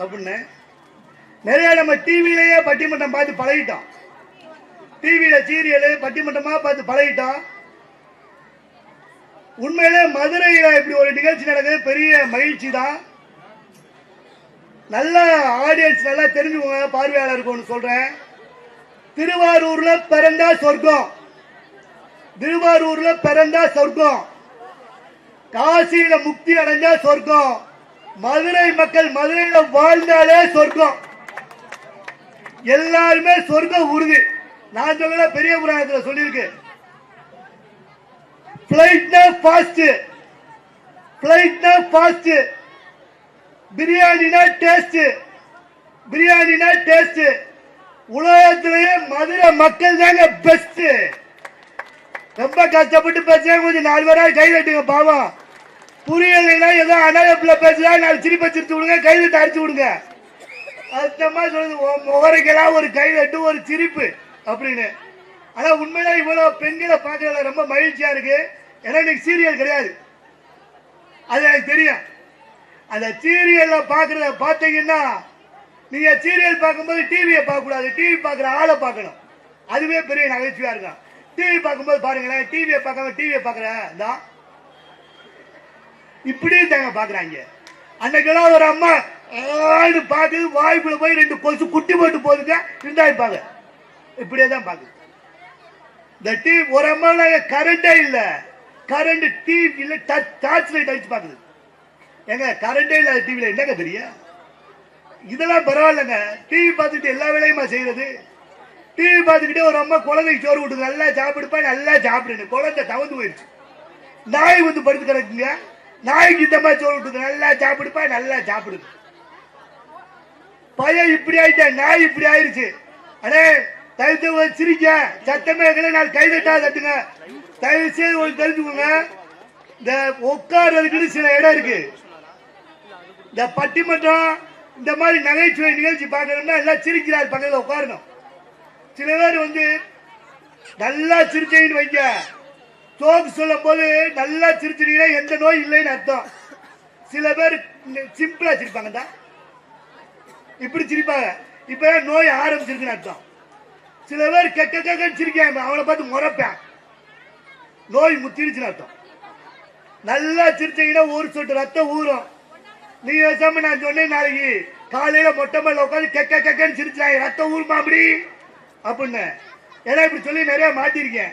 அப்படின்னு. நிறைய நம்ம டிவிலேயே பட்டிமன்றம் பார்த்து பழகிட்டோம். டிவியில சீரியலு பட்டிமன்றமா பார்த்து பழகிட்டோம். உண்மையிலே மதுரையில இப்படி ஒரு நிகழ்ச்சி நடக்குது பெரிய மகிழ்ச்சி தான். நல்ல ஆடியன்ஸ் நல்லா தெரிஞ்சுக்கோங்க பார்வையாளர் ஒன்று சொல்றேன். திருவாரூர்ல பிறந்தா சொர்க்கம். திருவாரூர்ல பிறந்தா சொர்க்கம். காசியில முக்தி அடைஞ்சா சொர்க்கம். மதுரை மக்கள் மதுரையில வாழ்ந்தாலே சொர்க்கம். எல்லாருமே சொர்க்கம் உறுதி. நான் சொல்லல பெரிய புராணத்தில் சொல்லியிருக்கு. பிளைட்னா ஃபாஸ்ட் பிளைட்னா ஃபாஸ்ட் பிரியாணினா டேஸ்ட் பிரியாணினா டேஸ்ட் உலகத்திலேயே மதுரை மக்கள் தாங்க பெஸ்ட் ரொம்ப கஷ்டப்பட்டு பேசுறேன் கொஞ்சம் நாலு பேராக கை தட்டுங்க பாவம். புரியலைன்னா ஏதோ அனாயப்பில் பேசுதா நாலு சிரிப்பை சிரித்து விடுங்க கையில் தரிச்சு விடுங்க. அந்த சொல்லுது முகரைக்கெல்லாம் ஒரு கை தட்டு ஒரு சிரிப்பு அப்படின்னு. ஆனா உண்மையில இவ்வளவு பெண்களை பார்க்கறதுல ரொம்ப மகிழ்ச்சியா இருக்கு. ஏன்னா இன்னைக்கு சீரியல் கிடையாது. அது எனக்கு தெரியும். அந்த சீரியல்ல பாக்குறத பார்த்தீங்கன்னா நீங்க சீரியல் பார்க்கும்போது டிவியை பார்க்க கூடாது டிவி பார்க்குற ஆளை பார்க்கணும். அதுவே பெரிய நகைச்சுவையா இருக்கும். டிவி பார்க்கும்போது பாருங்களேன் டிவியை பார்க்காம டிவியை பார்க்குறேன் தான் இப்படி தாங்க பார்க்குறாங்க அன்னைக்கெல்லாம் ஒரு அம்மா ஆடு பார்த்து வாய்ப்புல போய் ரெண்டு கொசு குட்டி போட்டு போதுங்க இருந்தாய்ப்பாங்க இப்படியே தான் பார்க்குது இந்த டிவி ஒரு அம்மா கரண்டே இல்லை. கரண்ட் டிவி இல்லை டார்ச் லைட் அடிச்சு பாக்குது. ஏங்க கரண்டே இல்லாத டிவியில் என்னங்க தெரியும் இதெல்லாம் பரவாயில்லைங்க. டிவி பார்த்துட்டு எல்லா வேலையுமா செய்யறது? டிவி பார்த்துக்கிட்டே ஒரு அம்மா குழந்தைக்கு சோறு விட்டு நல்லா சாப்பிடுப்பா நல்லா சாப்பிடுன்னு குழந்தை தவந்து போயிடுச்சு நாய் வந்து படுத்து கிடக்குங்க. நாய்க்கு இந்த மாதிரி சோறு நல்லா சாப்பிடுப்பா நல்லா சாப்பிடு பையன் இப்படி ஆயிட்டேன் நாய் இப்படி ஆயிருச்சு. அடே தயவு சிரிக்க சத்தமே இருக்கல நான் கை தட்டா தட்டுங்க. தயவு செய்து ஒரு தெரிஞ்சுக்கோங்க. இந்த உட்கார்றதுக்குன்னு சில இடம் இருக்கு. இந்த பட்டிமன்றம் இந்த மாதிரி நகைச்சுவை நிகழ்ச்சி பார்க்கணும்னா எல்லாம் சிரிக்கிறார் பக்கத்தில் உட்காரணும். சில பேர் வந்து நல்லா சிரிச்சீங்கன்னு வைங்க. ஜோக் சொல்லும் போது நல்லா சிரிச்சிட்டீங்கன்னா எந்த நோய் இல்லைன்னு அர்த்தம். சில பேர் சிம்பிளா சிரிப்பாங்க தான் இப்படி சிரிப்பாங்க. இப்ப நோய் ஆரம்பிச்சிருக்குன்னு அர்த்தம். சில பேர் கெக்க கெக்கன்னு சிரிக்காம அவனை பார்த்து முறைப்பேன். நோய் முத்திருச்சுன்னு அர்த்தம். நல்லா சிரிச்சீங்கன்னா ஒரு சொட்டு ரத்தம் ஊறும். நீ பேசாம நான் சொன்னேன் நாளைக்கு காலையில மொட்டை மேல உட்காந்து கெக்க கெக்கன்னு சிரிச்சாங்க ரத்தம் ஊருமா அப்படி அப்படின்னு. ஏன்னா இப்படி சொல்லி நிறைய மாட்டிருக்கேன்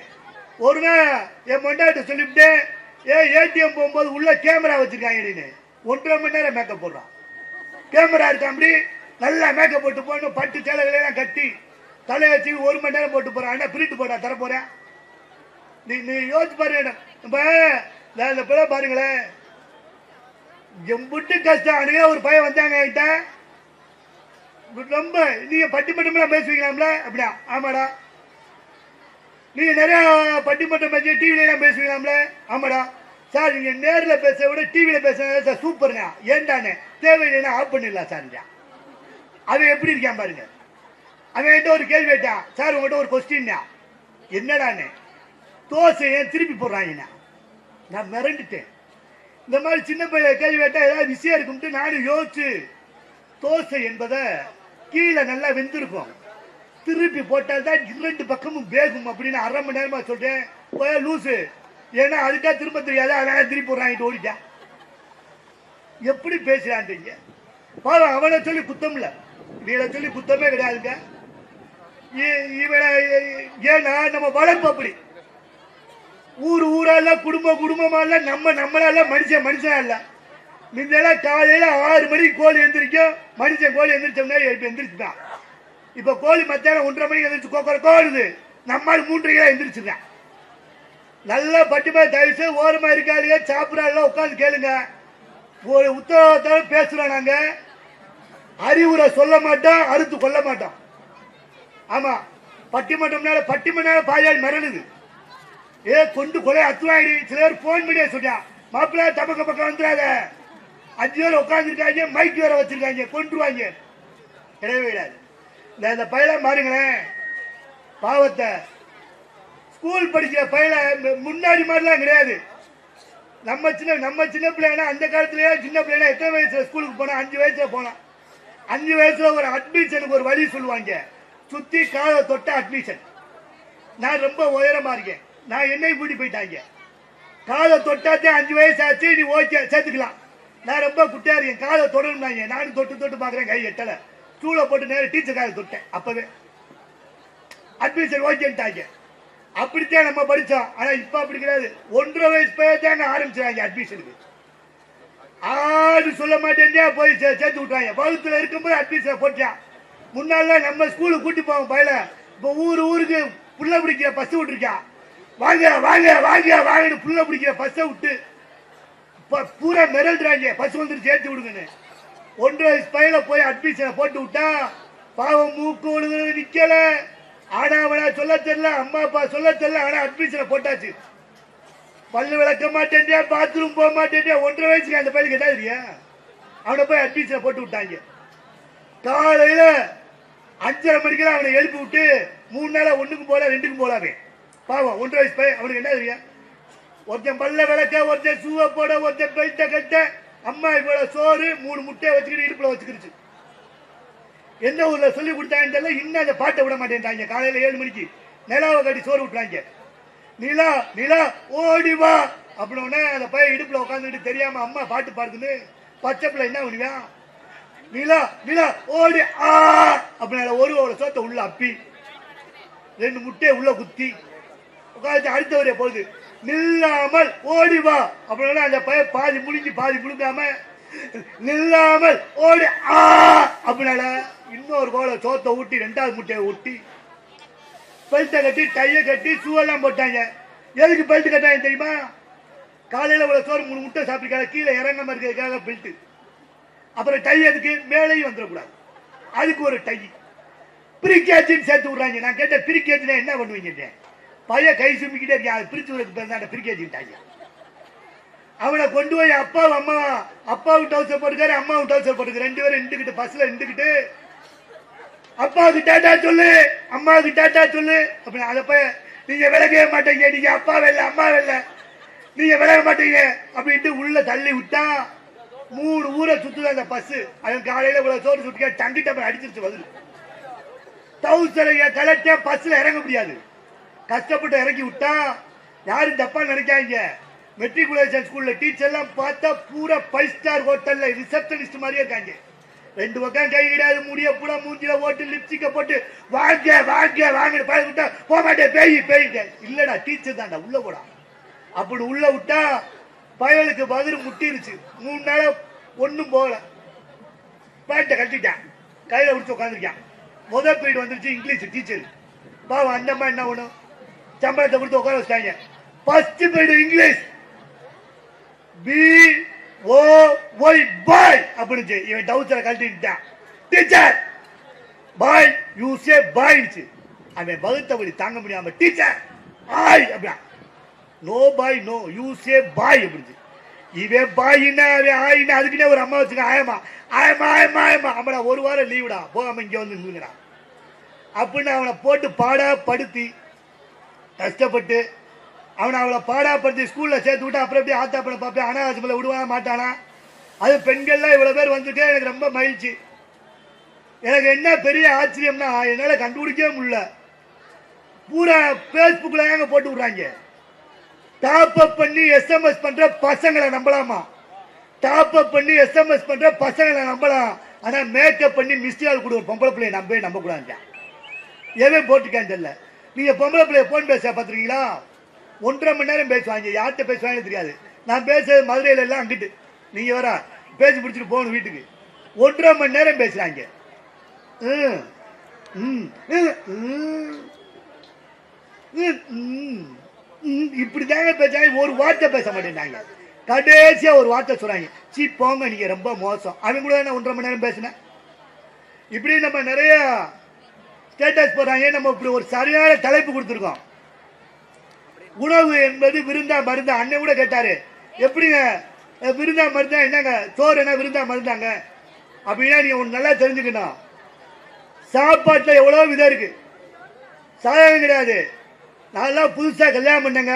ஒரு நாள் என் மொண்டாட்ட சொல்லிவிட்டேன் ஏ ஏடிஎம் போகும்போது உள்ள கேமரா வச்சிருக்காங்க அப்படின்னு ஒன்றரை மணி நேரம் மேக்கப் போடுறான். கேமரா இருக்கா அப்படி நல்லா மேக்கப் போட்டு போகணும் பட்டு சேலைகளெல்லாம் கட்டி தலையை வச்சு ஒரு மணி நேரம் போட்டு போறான். அண்ணா பிரிண்ட் தர போறேன் நீ நீ யோசிச்சு பாருங்க இப்ப நான் இந்த பிள்ளை பாருங்களேன் கஷ்டம். அன்னைக்கு ஒரு பையன் வந்தாங்க என்கிட்ட. ரொம்ப நீங்க பட்டிமன்றம்லாம் பேசுவீங்களாம்ல? அப்படியா? ஆமாடா. நீங்க நிறைய பட்டிமன்றம் பேசி டிவில எல்லாம் பேசுவீங்களாம்ல? ஆமாடா. சார் நீங்க நேர்ல பேச விட டிவில பேச சார் சூப்பருங்க. ஏண்டானே தேவையில்லைன்னா ஆஃப் பண்ணிடலாம் சார் அவன் எப்படி இருக்கான் பாருங்க. அவன் என்கிட்ட ஒரு கேள்வி கேட்டான் சார் உங்கள்கிட்ட ஒரு கொஸ்டின் என்னடானே? தோசை ஏன் திருப்பி போடுறாங்க நான் மிரண்டுட்டேன். இந்த மாதிரி சின்ன பையன் கேள்வி கேட்டால் ஏதாவது விஷயம் இருக்கும்ட்டு நானும் யோசிச்சு தோசை என்பதை கீழே நல்லா வெந்திருக்கும். திருப்பி போட்டால் தான் இரண்டு பக்கமும் வேகும் அப்படின்னு அரை மணி நேரமா சொல்றேன். போய் லூசு. ஏன்னா அதுக்கா திரும்ப தெரியாது? அதனால திருப்பி போடுறாங்க ஓடிட்டேன் எப்படி பேசுறான்றீங்க? பாரு அவனை சொல்லி குத்தம்ல இல்ல. இவனை சொல்லி குத்தமே கிடையாதுங்க. இ- இவனை ஏன்னா நம்ம வளர்ப்பு அப்படி. ஊர் ஊரால குடும்ப குடும்பமா இல்ல நம்ம நம்மளால மனுஷன் மனுஷனா இல்ல. முன்னெல்லாம் காலையில ஆறு மணிக்கு கோழி எந்திரிக்கும். மனுஷன் கோழி எந்திரிச்சோம்னா இப்ப எந்திரிச்சுதான் இப்ப கோழி மத்தியானம் ஒன்றரை மணிக்கு எந்திரிச்சு கோக்கற கோழுது. நம்மால் மூன்றரை எந்திரிச்சுதான் நல்லா பட்டிமா தயவுசு ஓரமா இருக்காளுங்க சாப்பிடால உட்காந்து கேளுங்க. ஒரு உத்தரவாதத்தோட பேசுறோம் நாங்க. அறிவுரை சொல்ல மாட்டோம் அறுத்து கொள்ள மாட்டோம். ஆமா பட்டிமன்றம்னால பட்டிமன்றால பாயால் மரணுது ஏ கொண்டு கொலை அத்துவாயிடு சில பேர் போன் பண்ணியே சொல்றான் மாப்பிள்ளை தமக்க பக்கம் வந்துடாத. அஞ்சு பேர் உட்காந்துருக்காங்க மைக் வேற வச்சிருக்காங்க கொண்டுருவாங்க கிடையவே கிடையாது. இந்த இந்த பையனை பாருங்களேன். பாவத்தை. ஸ்கூல் படிக்கிற பையனை முன்னாடி மாதிரிலாம் கிடையாது. நம்ம சின்ன நம்ம சின்ன பிள்ளைனா அந்த காலத்துலயே சின்ன பிள்ளைனா எத்தனை வயசுல ஸ்கூலுக்கு போனா? அஞ்சு வயசுல போனான் அஞ்சு வயசுல ஒரு அட்மிஷனுக்கு ஒரு வழி சொல்லுவாங்க. சுத்தி காலை தொட்ட அட்மிஷன் நான் ரொம்ப உயரமா இருக்கேன். நான் என்னை கூட்டி போயிட்டாங்க. காலை தொட்டாத்தே அஞ்சு வயசு ஆச்சு நீ ஓகே சேர்த்துக்கலாம். நான் ரொம்ப குட்டியா இருக்கேன். காலை தொடணும்னாங்க. நானும் தொட்டு தொட்டு பார்க்குறேன் கை எட்டலை. ஸ்டூலை போட்டு நேரம் டீச்சர் காலை தொட்டேன். அப்பவே. அட்மிஷன் ஓகேன்ட்டாங்க அப்படித்தான் நம்ம படிச்சோம். ஆனா இப்ப அப்படி கிடையாது. ஒன்றரை வயசு பையன் ஆரம்பிச்சாங்க அட்மிஷனுக்கு ஆடு சொல்ல மாட்டேன் போய் சே- சேர்த்து விட்டாங்க வகுத்துல இருக்கும்போது அட்மிஷன் போட்டான் முன்னால நம்ம ஸ்கூலுக்கு கூட்டி போவோம் பயில இப்ப ஊரு ஊருக்கு புள்ள பிடிக்கிற பஸ் விட்டுருக்கான் வாங்க வாங்க வாங்க வாங்கன்னு புள்ள பிடிக்கிற பஸ்ஸை விட்டு பூரா மிரள்றாங்க பஸ் வந்துட்டு சேர்த்து விடுங்கன்னு. ஒன்றரை வயசு பையல போய் அட்மிஷனை போட்டு விட்டா பாவம் மூக்கு ஒழுங்கு நிக்கல. ஆனா சொல்ல தெரியல அம்மா அப்பா சொல்ல தெரியல ஆனா அட்மிஷனை போட்டாச்சு. பல்லு விளக்க மாட்டேன்டியா பாத்ரூம் போக மாட்டேன்டியா ஒன்றரை வயசுக்கு அந்த பையனுக்கு என்ன தெரியும்? அவனை போய் அட்மிஷனை போட்டு விட்டாங்க. காலையில அஞ்சரை மணிக்கு அவனை எழுப்பி விட்டு மூணு நாளா ஒண்ணுக்கும் போல ரெண்டுக்கும் போலாமே பாவம் ஒன்றரை வயசு பையன் அவனுக்கு என்ன தெரியும்? ஒருத்தன் பல்ல விளக்க ஒருத்தன் சூவை போட ஒருத்தன் பெல்ட்டை கட்ட அம்மா இவ்வளவு சோறு மூணு முட்டையை வச்சுக்கிட்டு இடுப்புல வச்சுக்கிருச்சு. எந்த ஊர்ல சொல்லி கொடுத்தாங்கன்னு தெரியல இன்னும் அந்த பாட்டை விட மாட்டேன்ட்டாங்க. காலையில ஏழு மணிக்கு நிலாவை கட்டி சோறு விட்டுறாங்க நிலா நிலா ஓடி வா. அப்படின்னே அந்த பையன் இடுப்புல உட்காந்துக்கிட்டு தெரியாம அம்மா பாட்டு பாடுதுன்னு பச்சை பிள்ளை என்ன பண்ணுவான் நிலா நிலா ஓடி ஆ. அப்படின்னு ஒரு ஒரு சோத்தை உள்ள அப்பி ரெண்டு முட்டையை உள்ள குத்தி உட்காந்து அடுத்தவரே போகுது. நில்லாமல் ஓடி வா. அப்படின்னா அந்த பையன் பாதி முடிஞ்சு பாதி முழுங்காம நில்லாமல் ஓடி ஆ அப்படின்னால இன்னொரு கோலை சோத்தை ஊட்டி ரெண்டாவது முட்டையை ஊட்டி பெல்ட்டை கட்டி டையை கட்டி ஷூவெல்லாம் போட்டாங்க. எதுக்கு பெல்ட் கட்டாங்க தெரியுமா? காலையில் உள்ள சோறு மூணு முட்டை சாப்பிட்டுக்காத கீழே இறங்காம இருக்கிறதுக்காக பெல்ட்டு அப்புறம் டை எதுக்கு மேலேயும் வந்துடக்கூடாது. அதுக்கு ஒரு டை பிரிக்கேஜின்னு சேர்த்து விட்றாங்க. நான் கேட்ட பிரிக்கேஜினா என்ன பண்ணுவீங்க பையன் கை சுமிக்கிட்டே இருக்கேன் அது பிரிச்சு பிரிக்க வச்சுக்கிட்டாங்க. அவனை கொண்டு போய் அப்பாவும் அம்மா அப்பாவுக்கு டவுசர் போட்டுக்காரு அம்மாவும் டவுசர் போட்டுக்காரு ரெண்டு பேரும் நின்றுக்கிட்டு பஸ்ல நின்றுக்கிட்டு அப்பாவுக்கு டாட்டா சொல்லு அம்மாவுக்கு டாட்டா சொல்லு. அப்படின்னு அதை போய் நீங்க விலகவே மாட்டீங்க நீங்க அப்பா வெல்ல அம்மா வெல்ல நீங்க விலக மாட்டீங்க அப்படின்ட்டு உள்ள தள்ளி விட்டா மூணு ஊரை சுத்துது அந்த பஸ் அவன் காலையில இவ்வளவு சோறு சுட்டிக்க டங்கு டப்பர் அடிச்சிருச்சு பதில். டவுசரைய கலெக்ட பஸ்ல இறங்க முடியாது. கஷ்டப்பட்டு இறக்கி விட்டா யாரும் தப்பா நினைக்காங்க மெட்ரிகுலேஷன் ஸ்கூல்ல டீச்சர் எல்லாம் பார்த்தா பூரா ஃபைவ் ஸ்டார் ஹோட்டல்ல ரிசப்ஷனிஸ்ட் மாதிரியே இருக்காங்க. ரெண்டு பக்கம் கை கிடையாது முடிய பூரா மூஞ்சில போட்டு லிப்ஸ்டிக்க போட்டு வாங்க வாங்க வாங்க பழக விட்டா போக மாட்டேன் பேய் பேய்ங்க. இல்லடா டீச்சர் தான்டா உள்ள போடா. அப்படி உள்ள விட்டா பயலுக்கு பதில் முட்டிருச்சு. மூணு நாளா ஒன்றும் போகல. பேண்ட்டை கட்டிட்டான் கையில் பிடிச்சி உட்காந்துருக்கான் முதல் பீரியட் வந்துருச்சு இங்கிலீஷ் டீச்சர் பாவம் அந்த மாதிரி என்ன பண்ணும்? சம்பளத்தை கொடுத்து உட்கார வச்சிட்டாங்க. First period English B O Y boy அப்படின்னு இவன் டவுசரை கழட்டிட்டான் டீச்சர் பாய் யூ சே பாய்ச்சு அவன் வகுத்தபடி தாங்க முடியாம டீச்சர் ஆய் அப்படியா no boy no you say boy அப்படின்னு இவன் பாயின்னா அவன் ஆயின்னா அதுக்குன்னே ஒரு அம்மா வச்சுக்க ஆயமா ஆயமா ஆயமா ஆயமா அவனை ஒரு வாரம் லீவுடா போகாம இங்க வந்து நின்றுங்கடா அப்படின்னு அவனை போட்டு பாடா படுத்தி கஷ்டப்பட்டு அவனை அவளை பாடாப்படுத்தி ஸ்கூலில் சேர்த்து விட்டு அப்புறம் எப்படி ஆத்தா பண்ண பார்ப்பேன் அனாவசியமில் விடுவானா மாட்டானா? அது பெண்கள்லாம் இவ்வளோ பேர் வந்துட்டு எனக்கு ரொம்ப மகிழ்ச்சி. எனக்கு என்ன பெரிய ஆச்சரியம்னா என்னால் கண்டுபிடிக்கவே முடியல. பூரா ஃபேஸ்புக்கில் ஏங்க போட்டு விட்றாங்க. டாப் அப் பண்ணி எஸ்எம்எஸ் பண்ணுற பசங்களை நம்பலாமா? டாப் அப் பண்ணி எஸ்எம்எஸ் பண்ணுற பசங்களை நம்பலாம். ஆனால் மேக்கப் பண்ணி மிஸ்டியால் கூட ஒரு பொம்பளை பிள்ளையை நம்பவே நம்பக்கூடாது எதுவும் எவன் தெரியல. நீங்க பொம்பளை பிள்ளைய போன் பேச பாத்துருக்கீங்களா? ஒன்றரை மணி நேரம் பேசுவாங்க. யார்கிட்ட பேசுவாங்கன்னு தெரியாது. நான் பேசுறது மதுரையில எல்லாம் அங்கிட்டு. நீங்க வர பேசி பிடிச்சிட்டு போகணும் வீட்டுக்கு. ஒன்றரை மணி நேரம் பேசுறாங்க. ம், ம், ம், ம், இப்படிதாங்க பேசாங்க ஒரு வார்த்தை பேச மாட்டேங்கிறாங்க கடைசியா ஒரு வார்த்தை சொல்றாங்க. சீ போங்க நீங்க ரொம்ப மோசம். அவங்க கூட நான் ஒன்றரை மணி நேரம் பேசினேன். இப்படி நம்ம நிறைய ஸ்டேட்டஸ் போடுறாங்க நம்ம இப்படி ஒரு சரியான தலைப்பு கொடுத்துருக்கோம். உணவு என்பது விருந்தா மருந்தா அண்ணன் கூட கேட்டாரு. எப்படிங்க? விருந்தா மருந்தா என்னங்க? சோறு என்ன விருந்தா மருந்தாங்க? அப்படின்னா நீ ஒன்று நல்லா தெரிஞ்சுக்கணும். சாப்பாட்டில் எவ்வளோ விதம் இருக்கு. சாதகம் கிடையாது. நான்லாம் புதுசாக கல்யாணம் பண்ணேங்க.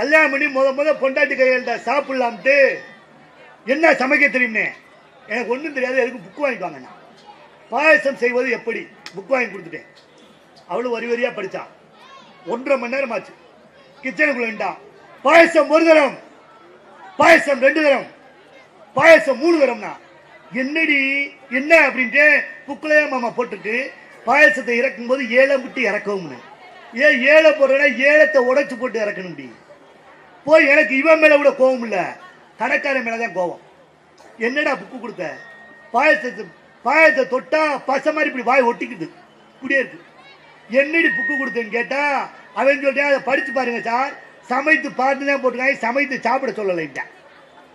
கல்யாணம் பண்ணி முத முத பொண்டாட்டி கையெழுத்த சாப்பிட்லாம்ட்டு என்ன சமைக்க தெரியுமே எனக்கு ஒன்றும் தெரியாது. எதுக்கு புக் வாங்கிக்குவாங்க நான் பாயசம் செய்வது எப்படி? புக் வாங்கி கொடுத்துட்டேன். அவளும் வரி வரியா படித்தா ஒன்றரை மணி நேரம் ஆச்சு. கிச்சனுக்குள்ள நின்றான் பாயசம் ஒரு தரம். பாயசம் ரெண்டு தரம். பாயசம் மூணு தரம்னா. என்னடி என்ன அப்படின்ட்டு புக்கிலேயே மாமா போட்டுட்டு பாயசத்தை இறக்கும் போது ஏழை விட்டு இறக்கவும் ஏன் ஏழை போடுறேன்னா ஏலத்தை உடைச்சு போட்டு இறக்கணும் முடியும் போய் எனக்கு இவன் மேலே கூட கோவம் இல்லை. கடைக்காரன் மேலே தான் கோவம். என்னடா புக்கு கொடுத்த? பாயசத்தை பாயத்தை தொட்டா பசை மாதிரி இப்படி வாய் ஒட்டிக்குது. இப்படியே இருக்கு. என்னடி புக்கு கொடுத்தேன்னு கேட்டா அவன் சொல்லிட்டேன் அதை படிச்சு பாருங்க சார். சமைத்து பார்த்து தான் போட்டுக்காங்க சமைத்து சாப்பிட சொல்லலைன்ட்டான்.